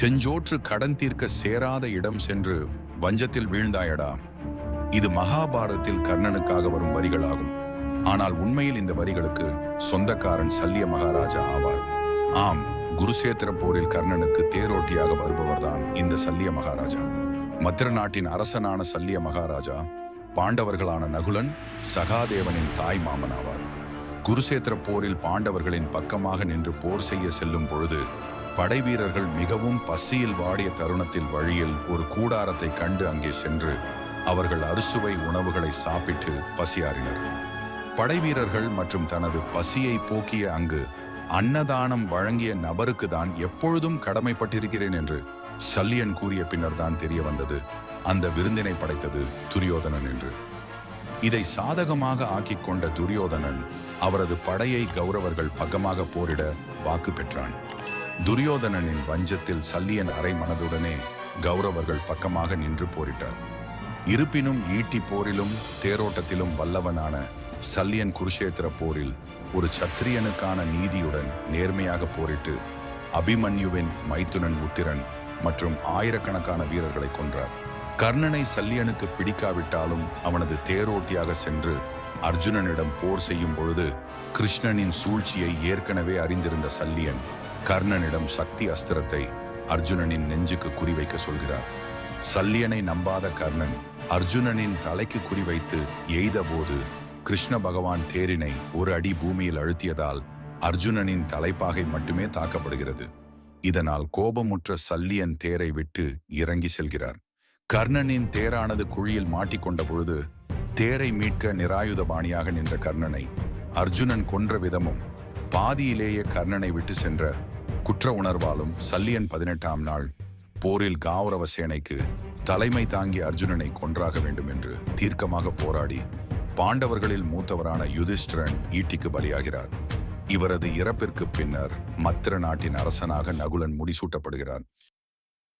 செஞ்சோற்று கடன் தீர்க்க சேராத இடம் சென்று வஞ்சத்தில் வீழ்ந்தாயடா. இது மகாபாரதத்தில் கர்ணனுக்காக வரும் வரிகளாகும். ஆனால் உண்மையில் இந்த வரிகளுக்கு சொந்தக்காரன் சல்லிய மகாராஜா ஆவார். ஆம் குருசேத்திர போரில் கர்ணனுக்கு தேரோட்டியாக வருபவர்தான் இந்த சல்லிய மகாராஜா. மத்திர நாட்டின் அரசனான சல்லிய மகாராஜா பாண்டவர்களான நகுலன் சகாதேவனின் தாய் மாமன் ஆவார் குருசேத்திர போரில் பாண்டவர்களின் பக்கமாக நின்று போர் செய்ய செல்லும் பொழுது படைவீரர்கள் மிகவும் பசியில் வாடிய தருணத்தில் வழியில் ஒரு கூடாரத்தை கண்டு அங்கே சென்று அவர்கள் அறுசுவை உணவுகளை சாப்பிட்டு பசியாறினர். படைவீரர்கள் மற்றும் தனது பசியை போக்கிய அங்கு அன்னதானம் வழங்கிய நபருக்கு தான் எப்பொழுதும் கடமைப்பட்டிருக்கிறேன் என்று சல்லியன் கூறிய பின்னர் தான் தெரிய வந்தது. அந்த விருந்தினை படைத்தது துரியோதனன் என்று. இதை சாதகமாக ஆக்கிக் கொண்ட துரியோதனன் அவரது படையை கௌரவர்கள் பக்கமாக போரிட வாக்கு பெற்றான். துரியோதனனின் வஞ்சத்தில் சல்லியன் அரை மனதுடனே கௌரவர்கள் பக்கமாக நின்று போரிட்டார். இருப்பினும் ஈட்டி போரிலும் தேரோட்டத்திலும் வல்லவனான சல்லியன் குருஷேத்திர போரில் ஒரு சத்திரியனுக்கான நீதியுடன் நேர்மையாக போரிட்டு அபிமன்யுவின் மைத்துனன் உத்திரன் மற்றும் ஆயிரக்கணக்கான வீரர்களை கொன்றார். கர்ணனை சல்லியனுக்கு பிடிக்காவிட்டாலும் அவனது தேரோட்டியாக சென்று அர்ஜுனனிடம் போர் செய்யும் பொழுது கிருஷ்ணனின் சூழ்ச்சியை ஏற்கனவே அறிந்திருந்த சல்லியன் கர்ணனிடம் சக்தி அஸ்திரத்தை அர்ஜுனனின் நெஞ்சுக்கு குறிவைக்க சொல்கிறார். சல்லியனை நம்பாத கர்ணன் அர்ஜுனனின் தலைக்கு குறிவைத்து எய்தபோது கிருஷ்ண பகவான் தேரினை ஒரு அடி பூமியில் அழுத்தியதால் அர்ஜுனனின் தலைப்பாகை மட்டுமே தாக்கப்படுகிறது. இதனால் கோபமுற்ற சல்லியன் தேரை விட்டு இறங்கி செல்கிறார். கர்ணனின் தேரானது குழியில் மாட்டிக்கொண்ட பொழுது தேரை மீட்க நிராயுதபாணியாக நின்ற கர்ணனை அர்ஜுனன் கொன்ற விதமும் பாதியிலேயே கர்ணனை விட்டு சென்ற குற்ற உணர்வாலும் சல்லியன் பதினெட்டாம் நாள் போரில் காவரவ சேனைக்கு தலைமை தாங்கி அர்ஜுனனை கொன்றாக வேண்டும் என்று தீர்க்கமாக போராடி பாண்டவர்களில் மூத்தவரான யுதிஷ்டிரன் ஈட்டிக்கு பலியாகிறார். இவரது இறப்பிற்கு பின்னர் மத்திர நாட்டின் அரசனாக நகுலன் முடிசூட்டப்படுகிறார்